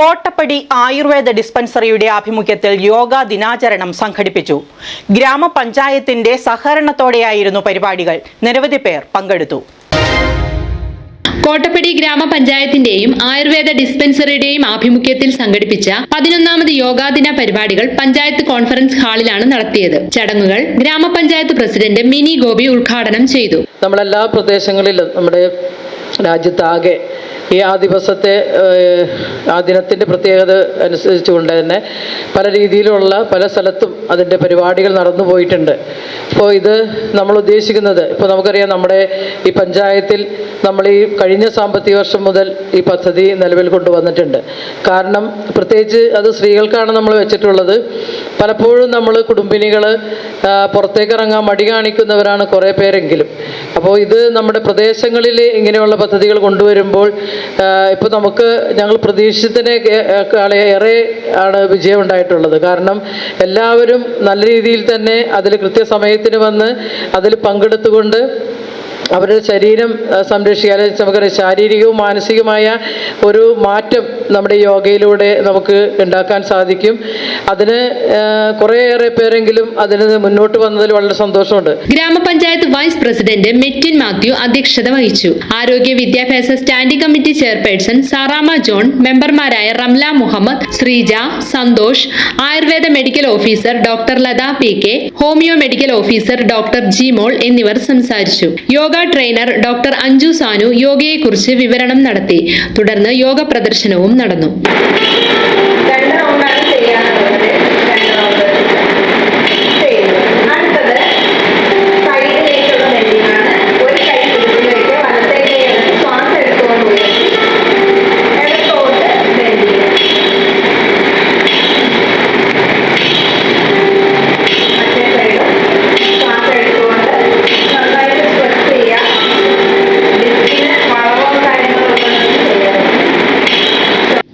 കോട്ടപ്പടി ആയുർവേദ ഡിസ്പെൻസറിയുടെ ആഭിമുഖ്യത്തിൽ യോഗ ദിനാചരണം സംഘടിപ്പിച്ചു. ഗ്രാമപഞ്ചായത്തിന്റെ സഹകരണത്തോടെയായിരുന്നു പരിപാടികൾ. നിരവധി പേർ പങ്കെടുത്തു. കോട്ടപ്പടി ഗ്രാമപഞ്ചായത്തിന്റെയും ആയുർവേദ ഡിസ്പെൻസറിയുടെയും ആഭിമുഖ്യത്തിൽ സംഘടിപ്പിച്ച പതിനൊന്നാമത് യോഗാദിന പരിപാടികൾ പഞ്ചായത്ത് കോൺഫറൻസ് ഹാളിലാണ് നടത്തിയത്. ചടങ്ങുകൾ ഗ്രാമപഞ്ചായത്ത് പ്രസിഡന്റ് മിനി ഗോപി ഉദ്ഘാടനം ചെയ്തു. നമ്മളെല്ലാ പ്രദേശങ്ങളിലും നമ്മുടെ രാജ്യത്താകെ ഈ ആ ദിവസത്തെ ആ ദിനത്തിന്റെ പ്രത്യേകത അനുസരിച്ചുകൊണ്ട് തന്നെ പല രീതിയിലുള്ള പല സ്ഥലത്തും അതിന്റെ പരിപാടികൾ നടന്നു പോയിട്ടുണ്ട്. അപ്പോൾ ഇത് നമ്മൾ ഉദ്ദേശിക്കുന്നത് ഇപ്പോൾ നമുക്കറിയാം നമ്മുടെ ഈ പഞ്ചായത്തിൽ നമ്മൾ ഈ കഴിഞ്ഞ സാമ്പത്തിക വർഷം മുതൽ ഈ പദ്ധതി നിലവിൽ കൊണ്ടുവന്നിട്ടുണ്ട്. കാരണം പ്രത്യേകിച്ച് അത് സ്ത്രീകൾക്കാണ് നമ്മൾ വെച്ചിട്ടുള്ളത്. പലപ്പോഴും നമ്മൾ കുടുംബിനികൾ പുറത്തേക്ക് ഇറങ്ങാൻ മടി കാണിക്കുന്നവരാണ് കുറേ പേരെങ്കിലും. അപ്പോൾ ഇത് നമ്മുടെ പ്രദേശങ്ങളിൽ ഇങ്ങനെയുള്ള പദ്ധതികൾ കൊണ്ടുവരുമ്പോൾ ഇപ്പോൾ നമുക്ക് ഞങ്ങൾ പ്രതീക്ഷിച്ചതിനെ ഏറെ ആണ് വിജയമുണ്ടായിട്ടുള്ളത്. കാരണം എല്ലാവരും നല്ല രീതിയിൽ തന്നെ അതിൽ കൃത്യസമയത്തിന് വന്ന് അതിൽ പങ്കെടുത്തുകൊണ്ട് അവരുടെ ശരീരം സംരക്ഷിക്കാൻ നമുക്കറിയാം ശാരീരികവും മാനസികവുമായ ഒരു മാറ്റം നമ്മുടെ യോഗയിലൂടെ നമുക്ക് ഉണ്ടാക്കാൻ സാധിക്കും. അതിന് കുറേയേറെ പേരെങ്കിലും അതിന് മുന്നോട്ട് വന്നതിൽ വളരെ സന്തോഷമുണ്ട്. ഗ്രാമപഞ്ചായത്ത് വൈസ് പ്രസിഡന്റ് മെറ്റിൻ മാത്യു അധ്യക്ഷത വഹിച്ചു. ആരോഗ്യ വിദ്യാഭ്യാസ standing committee chairperson Sarama John മെമ്പർമാരായ Ramla Muhammad Sreeja Santhosh Ayurveda medical officer doctor Latha P K homeo medical officer doctor Jimol എന്നിവർ സംസാരിച്ചു. യോഗ ട്രെയിനർ ഡോക്ടർ അഞ്ജു സാനു യോഗയെക്കുറിച്ച് വിവരണം നടത്തി. തുടർന്ന് യോഗ പ്രദർശനവും നടന്നു.